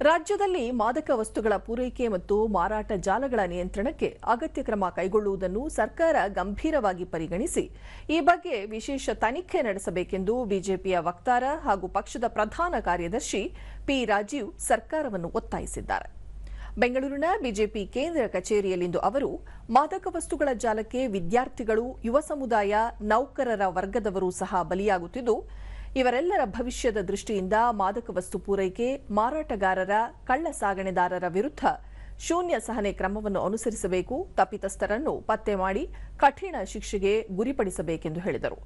ರಾಜ್ಯದಲ್ಲಿ ಮಾದಕ ವಸ್ತುಗಳ ಪೂರೈಕೆ ಮತ್ತು ಮಾರಾಟ ಜಾಲಗಳ ನಿಯಂತ್ರಣಕ್ಕೆ ಅಗತ್ಯ ಕ್ರಮ ಕೈಗೊಳ್ಳುವುದನ್ನು ಸರ್ಕಾರ ಗಂಭೀರವಾಗಿ ಪರಿಗಣಿಸಿ, ಈ ಬಗ್ಗೆ ವಿಶೇಷ ತನಿಖೆ ನಡೆಸಬೇಕೆಂದು ಬಿಜೆಪಿಯ ವಕ್ತಾರ ಹಾಗೂ ಪಕ್ಷದ ಪ್ರಧಾನ ಕಾರ್ಯದರ್ಶಿ ಪಿ ರಾಜೀವ್ ಸರ್ಕಾರವನ್ನು ಒತ್ತಾಯಿಸಿದ್ದಾರೆ. ಬೆಂಗಳೂರಿನ ಬಿಜೆಪಿ ಕೇಂದ್ರ ಕಚೇರಿಯಲ್ಲಿಂದು ಅವರು, ಮಾದಕ ವಸ್ತುಗಳ ಜಾಲಕ್ಕೆ ವಿದ್ಯಾರ್ಥಿಗಳು, ಯುವ ಸಮುದಾಯ, ನೌಕರರ ವರ್ಗದವರು ಸಹ ಬಲಿಯಾಗುತ್ತಿದ್ದು ಇವರೆಲ್ಲರ ಭವಿಷ್ಯದ ದೃಷ್ಟಿಯಿಂದ ಮಾದಕ ವಸ್ತು ಪೂರೈಕೆ, ಮಾರಾಟಗಾರರ, ಕಳ್ಳ ಸಾಗಣೆದಾರರ ವಿರುದ್ಧ ಶೂನ್ಯ ಸಹನೆ ಕ್ರಮವನ್ನು ಅನುಸರಿಸಬೇಕು, ತಪ್ಪಿತಸ್ಥರನ್ನು ಪತ್ತೆ ಮಾಡಿ ಕಠಿಣ ಶಿಕ್ಷೆಗೆ ಗುರಿಪಡಿಸಬೇಕೆಂದು ಹೇಳಿದರು.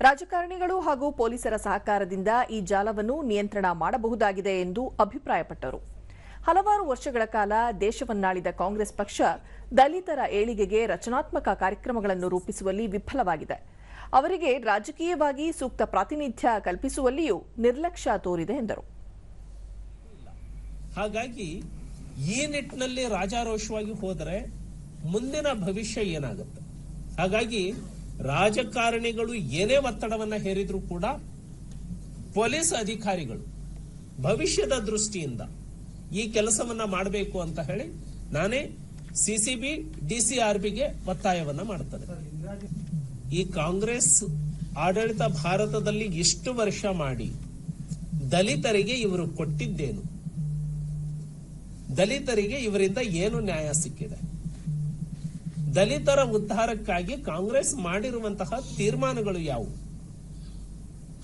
ರಾಜಕಾರಣಿಗಳು ಹಾಗೂ ಪೊಲೀಸರ ಸಹಕಾರದಿಂದ ಈ ಜಾಲವನ್ನು ನಿಯಂತ್ರಣ ಮಾಡಬಹುದಾಗಿದೆ ಎಂದು ಅಭಿಪ್ರಾಯಪಟ್ಟರು. ಹಲವಾರು ವರ್ಷಗಳ ಕಾಲ ದೇಶವನ್ನಾಳಿದ ಕಾಂಗ್ರೆಸ್ ಪಕ್ಷ ದಲಿತರ ಏಳಿಗೆಗೆ ರಚನಾತ್ಮಕ ಕಾರ್ಯಕ್ರಮಗಳನ್ನು ರೂಪಿಸುವಲ್ಲಿ ವಿಫಲವಾಗಿದೆ. ಅವರಿಗೆ ರಾಜಕೀಯವಾಗಿ ಸೂಕ್ತ ಪ್ರಾತಿನಿಧ್ಯ ಕಲ್ಪಿಸುವಲ್ಲಿಯೂ ನಿರ್ಲಕ್ಷ್ಯ ತೋರಿದೆ ಎಂದರು. ಹಾಗಾಗಿ ಈ ನಿಟ್ಟಿನಲ್ಲಿ ರಾಜಾರೋಷವಾಗಿ ಹೋದರೆ ಮುಂದಿನ ಭವಿಷ್ಯ ಏನಾಗುತ್ತೆ? ಹಾಗಾಗಿ ರಾಜಕಾರಣಿಗಳು ಏನೇ ಒತ್ತಡವನ್ನ ಹೇರಿದ್ರು ಕೂಡ ಪೊಲೀಸ್ ಅಧಿಕಾರಿಗಳು ಭವಿಷ್ಯದ ದೃಷ್ಟಿಯಿಂದ ಈ ಕೆಲಸವನ್ನ ಮಾಡಬೇಕು ಅಂತ ಹೇಳಿ ನಾನೇ ಸಿಸಿಬಿ ಡಿಸಿಆರ್ಬಿಗೆ ಒತ್ತಾಯವನ್ನ ಮಾಡ್ತದೆ ಈ ಕಾಂಗ್ರೆಸ್ ಆಡಳಿತ ಭಾರತದಲ್ಲಿ ಇಷ್ಟು ವರ್ಷ ಮಾಡಿ ದಲಿತರಿಗೆ ಇವರು ಕೊಟ್ಟಿದ್ದೇನು? ದಲಿತರಿಗೆ ಇವರಿಂದ ಏನು ನ್ಯಾಯ ಸಿಕ್ಕಿದೆ? ದಲಿತರ ಉದ್ಧಾರಕ್ಕಾಗಿ ಕಾಂಗ್ರೆಸ್ ಮಾಡಿರುವಂತಹ ತೀರ್ಮಾನಗಳು ಯಾವುವು?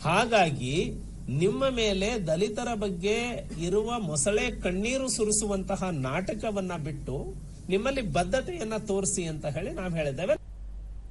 ಹಾಗಾಗಿ ನಿಮ್ಮ ಮೇಲೆ ದಲಿತರ ಬಗ್ಗೆ ಇರುವ ಮೊಸಳೆ ಕಣ್ಣೀರು ಸುರಿಸುವಂತಹ ನಾಟಕವನ್ನ ಬಿಟ್ಟು ನಿಮ್ಮಲ್ಲಿ ಬದ್ಧತೆಯನ್ನ ತೋರಿಸಿ ಅಂತ ಹೇಳಿ ನಾವು ಹೇಳಿದ್ದೇವೆ.